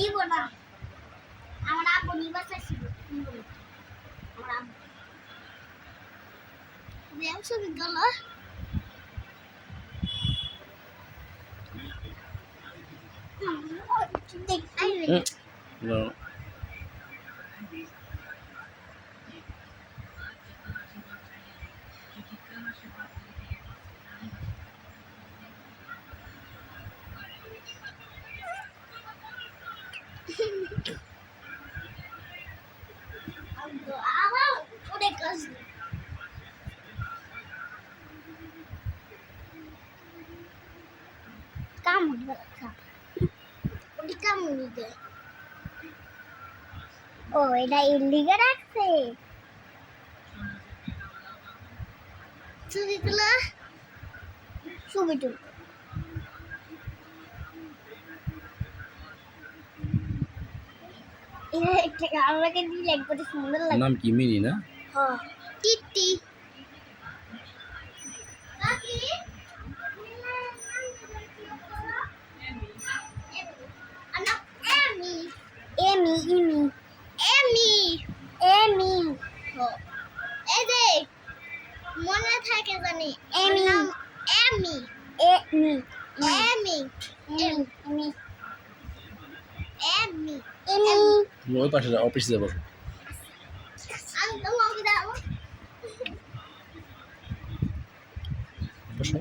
নিব না। আমার আব্বু নিবা চাইছিল নিব না। আমার আব্বু। ব্যবসা বিদ্যালয় No. কামড় ও এটা ইল্লিগে রাখছে ছবি তুলা। ছবি তুল। আমাকে দিলে একবারে সুন্দর লাগে নাম কি মিনি না? হ্যাঁ টিটি এমি এমি এমি এমি এই যে মনে থাকে জানি এমি। এমি। এমি এমি এমি এমি। এমি। তুমি ওই পাশে যাও অফিসে যাব বসো?